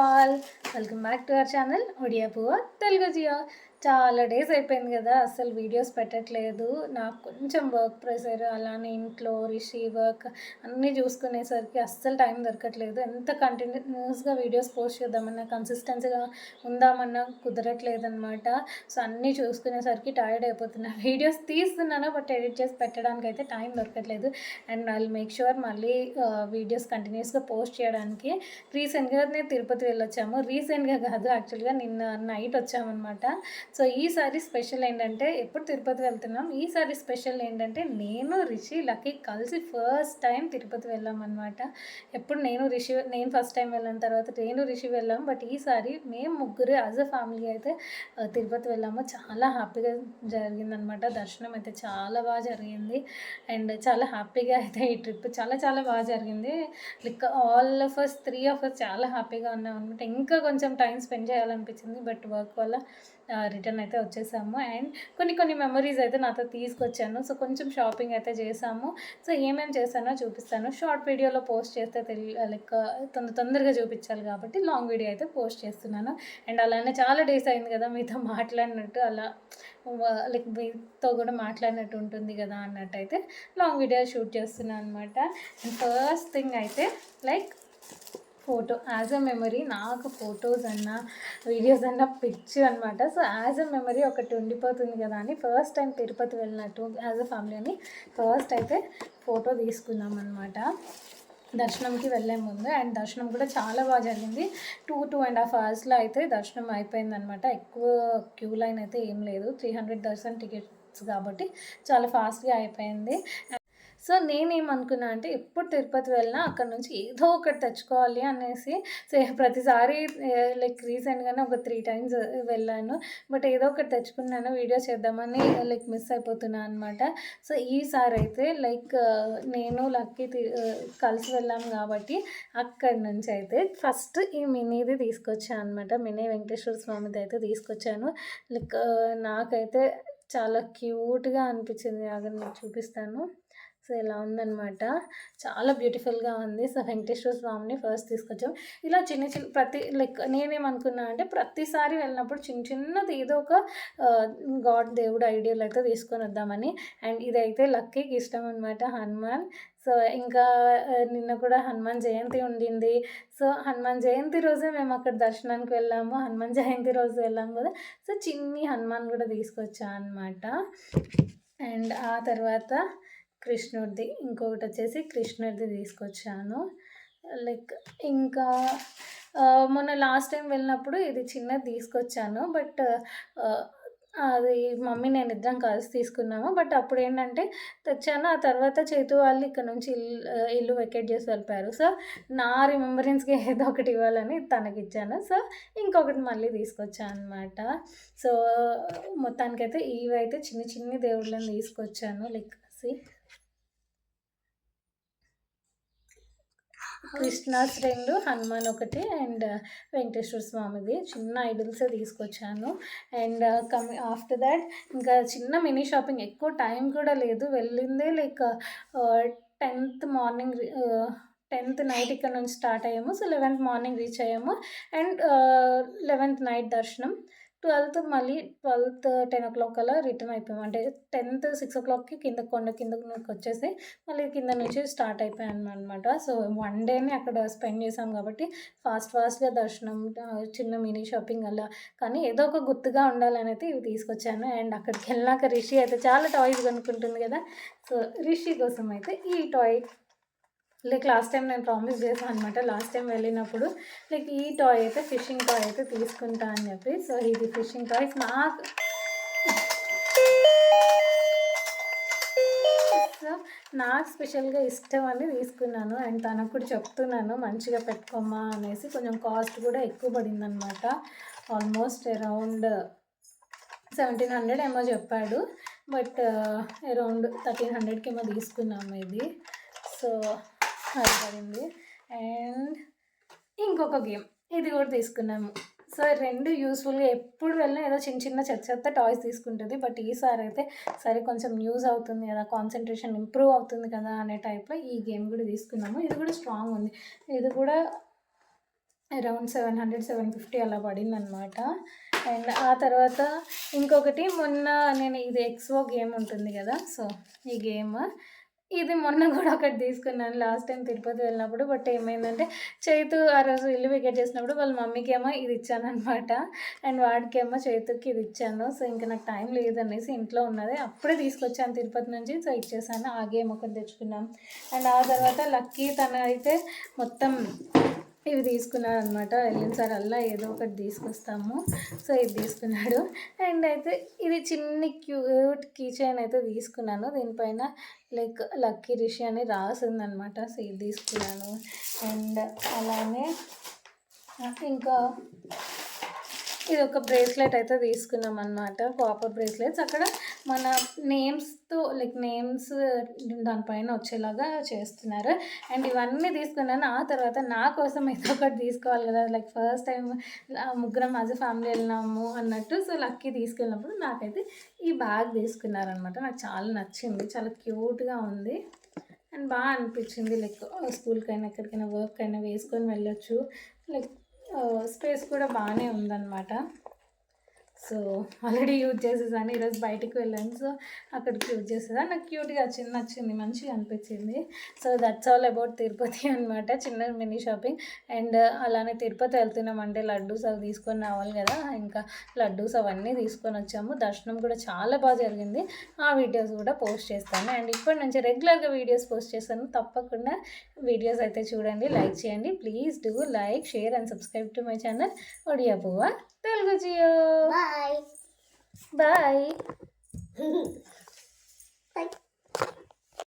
All welcome back to our channel Odia Puvva Telugu Jio చాలా days అయిపోయింది కదా అసలు వీడియోస్ పెట్టట్లేదు. నాకు కొంచెం వర్క్ ప్రెషర్ అలానే ఇంట్లో రిషి వర్క్ అన్నీ చూసుకునేసరికి అస్సలు టైం దొరకట్లేదు. ఎంత కంటిన్యూస్గా వీడియోస్ పోస్ట్ చేద్దామన్నా కన్సిస్టెన్సీగా ఉందామన్నా కుదరట్లేదనమాట సో అన్నీ చూసుకునేసరికి టైర్డ్ అయిపోతున్నా. వీడియోస్ తీస్తున్నాను బట్ ఎడిట్ చేసి పెట్టడానికి అయితే టైం దొరకట్లేదు. అండ్ ఐ మేక్ షూర్ మళ్ళీ వీడియోస్ కంటిన్యూస్గా పోస్ట్ చేయడానికి. రీసెంట్గా నేను తిరుపతి వెళ్ళొచ్చాము. రీసెంట్గా కాదు యాక్చువల్గా నిన్న నైట్ వచ్చామన్నమాట. సో ఈసారి స్పెషల్ ఏంటంటే ఎప్పుడు తిరుపతి వెళ్తున్నాం. ఈసారి స్పెషల్ ఏంటంటే నేను రిషి లక్కీ కలిసి ఫస్ట్ టైం తిరుపతి వెళ్ళామన్నమాట ఎప్పుడు నేను రిషి నేను ఫస్ట్ టైం వెళ్ళిన తర్వాత నేను రిషి వెళ్ళాం. బట్ ఈసారి మేము ముగ్గురు యాజ్ అ ఫ్యామిలీ అయితే తిరుపతి వెళ్ళాము. చాలా హ్యాపీగా జరిగిందనమాట దర్శనం అయితే చాలా బాగా జరిగింది. అండ్ చాలా హ్యాపీగా అయితే ఈ ట్రిప్ చాలా చాలా బాగా జరిగింది. Like all of us three of us చాలా హ్యాపీగా ఉన్నాం అనమాట ఇంకా కొంచెం టైం స్పెండ్ చేయాలనిపించింది. బట్ వర్క్ వల్ల రిటర్న్ అయితే వచ్చేసాము. అండ్ కొన్ని కొన్ని మెమరీస్ అయితే నాతో తీసుకొచ్చాను. సో కొంచెం షాపింగ్ అయితే చేసాము. సో ఏమేమి చేశానో చూపిస్తాను. షార్ట్ వీడియోలో పోస్ట్ చేస్తే తెలి లైక్ తొందర తొందరగా చూపించాలి కాబట్టి లాంగ్ వీడియో అయితే పోస్ట్ చేస్తున్నాను. అండ్ అలానే చాలా డేస్ అయింది కదా మీతో మాట్లాడినట్టు. అలా లైక్ మీతో కూడా మాట్లాడినట్టు ఉంటుంది కదా అన్నట్టు అయితే లాంగ్ వీడియో షూట్ చేస్తున్నాను అనమాట అండ్ ఫస్ట్ థింగ్ అయితే like photo as a memory నాకు ఫొటోస్ అన్న వీడియోస్ అన్న పిచ్చి అనమాట సో యాజ్ అ మెమరీ ఒకటి ఉండిపోతుంది కదా అని ఫస్ట్ టైం తిరుపతి వెళ్ళినట్టు యాజ్ అ ఫ్యామిలీ అని ఫస్ట్ అయితే ఫోటో తీసుకున్నాం అనమాట దర్శనంకి వెళ్ళే ముందు అండ్ దర్శనం కూడా చాలా బాగా జరిగింది. టూ టూ అండ్ హాఫ్ అవర్స్లో అయితే దర్శనం అయిపోయింది అనమాట ఎక్కువ క్యూ లైన్ అయితే ఏం లేదు. త్రీ హండ్రెడ్ దర్శనం టికెట్స్ కాబట్టి చాలా ఫాస్ట్గా అయిపోయింది. సో నేనేమనుకున్నా అంటే ఎప్పుడు తిరుపతి వెళ్ళినా అక్కడ నుంచి ఏదో ఒకటి తెచ్చుకోవాలి అనేసి ప్రతిసారి లైక్ రీసెంట్గానే ఒక త్రీ టైమ్స్ వెళ్ళాను. బట్ ఏదో ఒకటి తెచ్చుకున్నాను వీడియో చేద్దామని లైక్ మిస్ అయిపోతున్నాను అనమాట సో ఈసారి అయితే లైక్ నేను లక్కీ తి- కలిసి వెళ్ళాం కాబట్టి అక్కడి నుంచి అయితే ఫస్ట్ ఈ మినీది తీసుకొచ్చాను అనమాట మినీ వెంకటేశ్వర స్వామిది అయితే తీసుకొచ్చాను. లైక్ నాకైతే చాలా క్యూట్గా అనిపించింది. అక్కడ మీకు చూపిస్తాను. సో ఇలా ఉందన్నమాట. చాలా బ్యూటిఫుల్గా ఉంది. సో వెంకటేశ్వర స్వామిని ఫస్ట్ తీసుకొచ్చాం. ఇలా చిన్న చిన్న ప్రతి లైక్ నేనేమనుకున్నా అంటే ప్రతిసారి వెళ్ళినప్పుడు చిన్న చిన్నది ఏదో ఒక గాడ్ దేవుడు ఐడియాలు అయితే తీసుకొని వద్దామని. అండ్ ఇదైతే లక్కీకి ఇష్టం అనమాట హనుమాన్. సో ఇంకా నిన్న కూడా హనుమాన్ జయంతి ఉండింది. సో హనుమాన్ జయంతి రోజే మేము అక్కడ దర్శనానికి వెళ్ళాము. హనుమాన్ జయంతి రోజు వెళ్ళాము కదా. సో చిన్ని హనుమాన్ కూడా తీసుకొచ్చా అనమాట అండ్ ఆ తర్వాత కృష్ణుడిది ఇంకొకటి వచ్చేసి కృష్ణుడిది తీసుకొచ్చాను. లైక్ ఇంకా మొన్న లాస్ట్ టైం వెళ్ళినప్పుడు ఇది చిన్నది తీసుకొచ్చాను. బట్ అది మమ్మీ నేను ఇద్దరం కలిసి తీసుకున్నాము. బట్ అప్పుడు ఏంటంటే తెచ్చాను. ఆ తర్వాత చేతు వాళ్ళు ఇక్కడ నుంచి ఇల్లు ఇల్లు వెకేట్ చేసి వెళ్ళిపోయారు. సో నా రిమెంబరెన్స్కి ఏదో ఒకటి ఇవ్వాలని తనకి ఇచ్చాను సో ఇంకొకటి మళ్ళీ తీసుకొచ్చాను అనమాట సో మొత్తానికైతే ఇవైతే అయితే చిన్న చిన్ని దేవుళ్ళని తీసుకొచ్చాను. లైక్ సి కృష్ణాస్ రెండు హనుమాన్ ఒకటి అండ్ వెంకటేశ్వర స్వామిది. చిన్న ఐడల్సే తీసుకొచ్చాను. అండ్ uh, కమి ఆఫ్టర్ దాట్ ఇంకా చిన్న మినీ షాపింగ్. ఎక్కువ టైం కూడా లేదు. వెళ్ళిందే like uh, tenth morning uh, tenth night ఇక్కడ నుంచి స్టార్ట్ అయ్యాము. సో లెవెన్త్ మార్నింగ్ రీచ్ అయ్యాము. అండ్ లెవెన్త్ నైట్ దర్శనం. ట్వెల్త్ మళ్ళీ ట్వెల్త్ టెన్ ఓ క్లాక్ అలా రిటర్న్ అయిపోయాం. అంటే టెన్త్ సిక్స్ ఓ క్లాక్కి కింద కొండ కింద వచ్చేసి మళ్ళీ కింద నుంచి స్టార్ట్ అయిపోయాను అనమాట సో వన్ డేని అక్కడ స్పెండ్ చేసాం కాబట్టి ఫాస్ట్ ఫాస్ట్గా దర్శనం చిన్న మినీ షాపింగ్ అలా. కానీ ఏదో ఒక గుర్తుగా ఉండాలని అయితే ఇవి తీసుకొచ్చాను. అండ్ అక్కడికి వెళ్ళాక రిషి అయితే చాలా టాయ్స్ కొనుక్కుంటుంది కదా. సో రిషి కోసం అయితే ఈ టాయ్ లైక్ లాస్ట్ టైం నేను ప్రామిస్ చేశాను అనమాట లాస్ట్ టైం వెళ్ళినప్పుడు లైక్ ఈ టాయ్ అయితే ఫిషింగ్ టాయ్ అయితే తీసుకుంటా అని చెప్పి. సో ఇది ఫిషింగ్ టాయ్స్ నాకు సో నాకు స్పెషల్గా ఇష్టం అని తీసుకున్నాను. అండ్ తనకు కూడా చెప్తున్నాను మంచిగా పెట్టుకోమా అనేసి. కొంచెం కాస్ట్ కూడా ఎక్కువ పడింది అనమాట ఆల్మోస్ట్ అరౌండ్ సెవెంటీన్ హండ్రెడ్ ఏమో చెప్పాడు. బట్ అరౌండ్ థర్టీన్ హండ్రెడ్కి ఏమో తీసుకున్నాము ఇది. సో అది పడింది అండ్ ఇంకొక గేమ్ ఇది కూడా తీసుకున్నాము. సో రెండు యూస్ఫుల్గా ఎప్పుడు వెళ్ళినా ఏదో చిన్న చిన్న చెత్త చెత్త టాయ్స్ తీసుకుంటుంది. బట్ ఈసారి అయితే సరే కొంచెం యూజ్ అవుతుంది కదా కాన్సన్ట్రేషన్ ఇంప్రూవ్ అవుతుంది కదా అనే టైప్లో ఈ గేమ్ కూడా తీసుకున్నాము. ఇది కూడా స్ట్రాంగ్ ఉంది. ఇది కూడా around seven hundred seven fifty అలా పడింది అనమాట అండ్ ఆ తర్వాత ఇంకొకటి మొన్న నేను ఇది ఎక్స్వో గేమ్ ఉంటుంది కదా సో ఈ గేమ్ ఇది మొన్న కూడా ఒకటి తీసుకున్నాను లాస్ట్ టైం తిరుపతి వెళ్ళినప్పుడు. బట్ ఏమైందంటే చైతు ఆ రోజు ఇల్లు వికెట్ చేసినప్పుడు వాళ్ళ మమ్మీకి ఏమో ఇది ఇచ్చాను అనమాట అండ్ వాడికేమో చైతుకి ఇది ఇచ్చాను. సో ఇంకా నాకు టైం లేదనేసి ఇంట్లో ఉన్నది. అప్పుడే తీసుకొచ్చాను తిరుపతి నుంచి. సో ఇచ్చేసాను. ఆ గేమ్ ఒకటి తెచ్చుకున్నాం. అండ్ ఆ తర్వాత లక్కీ తన అయితే మొత్తం ఇవి తీసుకున్నాడు అనమాట వెళ్ళిన సార్ అలా ఏదో ఒకటి తీసుకొస్తాము. సో ఇది తీసుకున్నాడు. అండ్ అయితే ఇది చిన్ని క్యూట్ కీ చైన్ అయితే తీసుకున్నాను. దీనిపైన లైక్ లక్కీ రిషి అని రాసింది అనమాట సో ఇది తీసుకున్నాను. అండ్ అలానే ఇంకా ఇది ఒక బ్రేస్లెట్ అయితే తీసుకున్నాం అనమాట కాపర్ బ్రేస్లెట్స్ అక్కడ మన నేమ్స్తో లైక్ నేమ్స్ దానిపైన వచ్చేలాగా చేస్తున్నారు. అండ్ ఇవన్నీ తీసుకున్నాను. ఆ తర్వాత నా కోసం అయితే ఒకటి తీసుకోవాలి కదా. లైక్ ఫస్ట్ టైం ముగ్గురం యాజ్ ఫ్యామిలీ వెళ్ళినాము అన్నట్టు. సో లక్కీ తీసుకెళ్ళినప్పుడు నాకైతే ఈ బ్యాగ్ తీసుకున్నారనమాట నాకు చాలా నచ్చింది. చాలా క్యూట్గా ఉంది. అండ్ బాగా అనిపించింది. లైక్ స్కూల్కైనా ఎక్కడికైనా వర్క్ అయినా వేసుకొని వెళ్ళొచ్చు. లైక్ స్పేస్ కూడా బాగానే ఉందన్నమాట. సో ఆల్రెడీ యూజ్ చేసేసాను. ఈరోజు బయటికి వెళ్ళాను. సో అక్కడికి యూజ్ చేసేదా నాకు క్యూట్గా వచ్చింది నచ్చింది. మంచిగా అనిపించింది. So that's all about Tirupati అనమాట చిన్న మినీ షాపింగ్ అండ్ అలానే తిరుపతి వెళ్తున్నామంటే లడ్డూస్ అవి తీసుకొని రావాలి కదా. ఇంకా లడ్డూస్ అవన్నీ తీసుకొని వచ్చాము. దర్శనం కూడా చాలా బాగా జరిగింది. ఆ వీడియోస్ కూడా పోస్ట్ చేస్తాను. అండ్ ఇప్పటి నుంచి రెగ్యులర్గా వీడియోస్ పోస్ట్ చేస్తాను. తప్పకుండా వీడియోస్ అయితే చూడండి. లైక్ చేయండి. Please do like share and subscribe to my channel. Odia Puvva Telugu Jio. Bye. Bye.